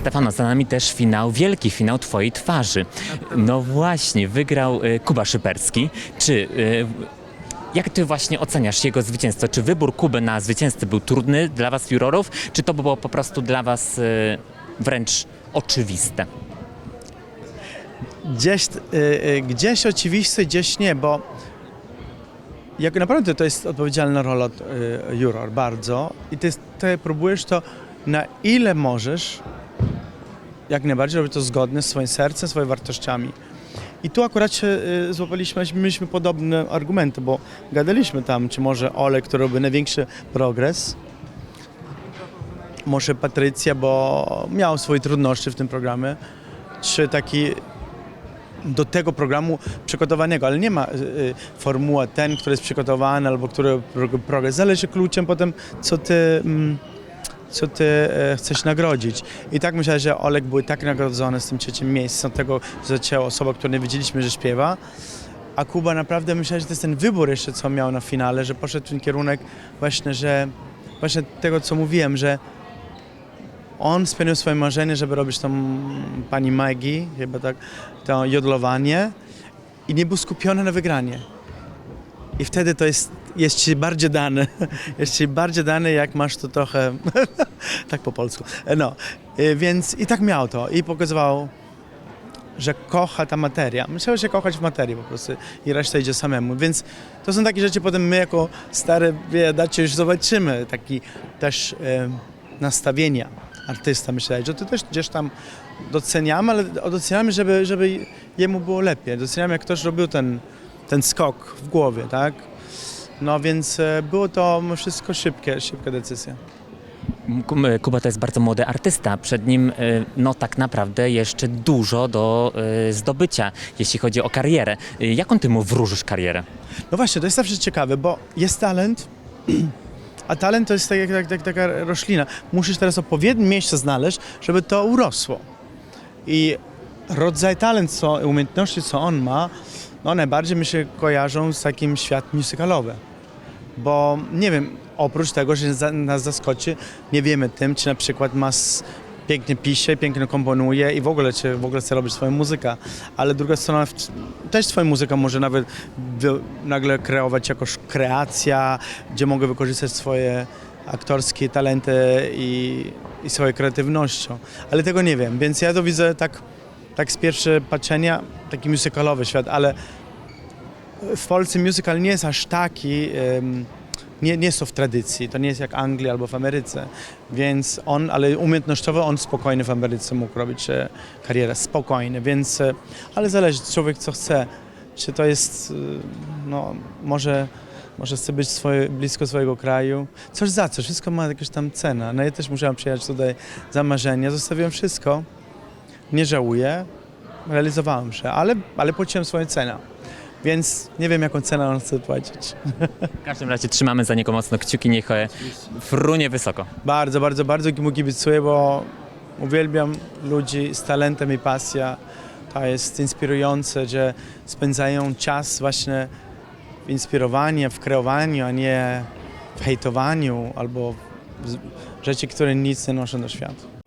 Stefano, za nami też finał, wielki finał Twojej twarzy. No właśnie, wygrał y, Kuba Szyperski. Czy... y, Jak ty właśnie oceniasz jego zwycięstwo? Czy wybór Kuby na zwycięzcę był trudny dla was jurorów, czy to było po prostu dla was y, wręcz oczywiste? Gdzieś, y, y, gdzieś oczywiste, gdzieś nie, bo jak naprawdę to jest odpowiedzialna rola y, juror, bardzo. I ty, ty próbujesz to na ile możesz, jak najbardziej robić to zgodnie z swoim sercem, swoimi wartościami. I tu akurat się y, złapaliśmy, mieliśmy podobne argumenty, bo gadaliśmy tam, czy może Ole, który robi największy progres, może Patrycja, bo miał swoje trudności w tym programie, czy taki do tego programu przygotowanego, ale nie ma y, y, formuła ten, który jest przygotowany albo który pro- progres. Zależy kluczem potem, co ty, mm, co ty e, chcesz nagrodzić. I tak myślę, że Olek był tak nagrodzony z tym trzecim miejscem, tego, że zaczęła osoba, którą nie wiedzieliśmy, że śpiewa. A Kuba naprawdę myślę, że to jest ten wybór jeszcze, co miał na finale, że poszedł w ten kierunek właśnie, że właśnie tego, co mówiłem, że on spełnił swoje marzenie, żeby robić tą pani Maggie, chyba tak, to jodlowanie i nie był skupiony na wygranie. I wtedy to jest, jest ci bardziej dane, jest ci bardziej dane, jak masz to trochę, tak po polsku, no, Y, więc i tak miał to i pokazywał, że kocha ta materia. Musiał się kochać w materii po prostu i reszta idzie samemu, więc to są takie rzeczy, potem my jako stare biedacie już zobaczymy, taki też e, nastawienia artysta, myślę, że to też gdzieś tam doceniamy, ale doceniamy, żeby, żeby jemu było lepiej. Doceniamy, jak ktoś robił ten, ten skok w głowie, tak? No więc e, było to wszystko szybkie, szybka decyzja. Kuba to jest bardzo młody artysta. Przed nim y, no tak naprawdę jeszcze dużo do y, zdobycia, jeśli chodzi o karierę. Jaką ty mu wróżysz karierę? No właśnie, to jest zawsze ciekawe, bo jest talent, a talent to jest tak jak, tak, tak, taka roślina. Musisz teraz odpowiednie miejsce znaleźć, żeby to urosło. I rodzaj talent, co, umiejętności, co on ma, no najbardziej mi się kojarzą z takim świat musicalowy. Bo nie wiem, oprócz tego, że nas zaskoczy, nie wiemy tym, czy na przykład ma pięknie pisze, pięknie komponuje i w ogóle, czy w ogóle chce robić swoją muzykę. Ale druga strona też swoją muzykę może nawet nagle kreować jakoś kreacja, gdzie mogę wykorzystać swoje aktorskie talenty i, i swoją kreatywnością. Ale tego nie wiem, więc ja to widzę tak, tak z pierwszego patrzenia, taki musicalowy świat, ale w Polsce musical nie jest aż taki, nie, nie to w tradycji, to nie jest jak Anglii albo w Ameryce, więc on, ale umiejętnościowo on spokojnie w Ameryce mógł robić e, karierę, spokojnie, więc, e, ale zależy. Człowiek co chce, czy to jest, e, no może, może chce być swoje, blisko swojego kraju, coś za coś, wszystko ma jakąś tam cenę, no ja też musiałem przyjechać tutaj za marzenia, zostawiłem wszystko, nie żałuję, realizowałem się, ale, ale płaciłem swoją cenę. Więc nie wiem, jaką cenę on chce płacić. W każdym razie trzymamy za niego mocno kciuki, niech e, frunie wysoko. Bardzo, bardzo, bardzo mu kibicuję, bo uwielbiam ludzi z talentem i pasją. To jest inspirujące, że spędzają czas właśnie w inspirowaniu, w kreowaniu, a nie w hejtowaniu albo w z- rzeczy, które nic nie noszą do świata.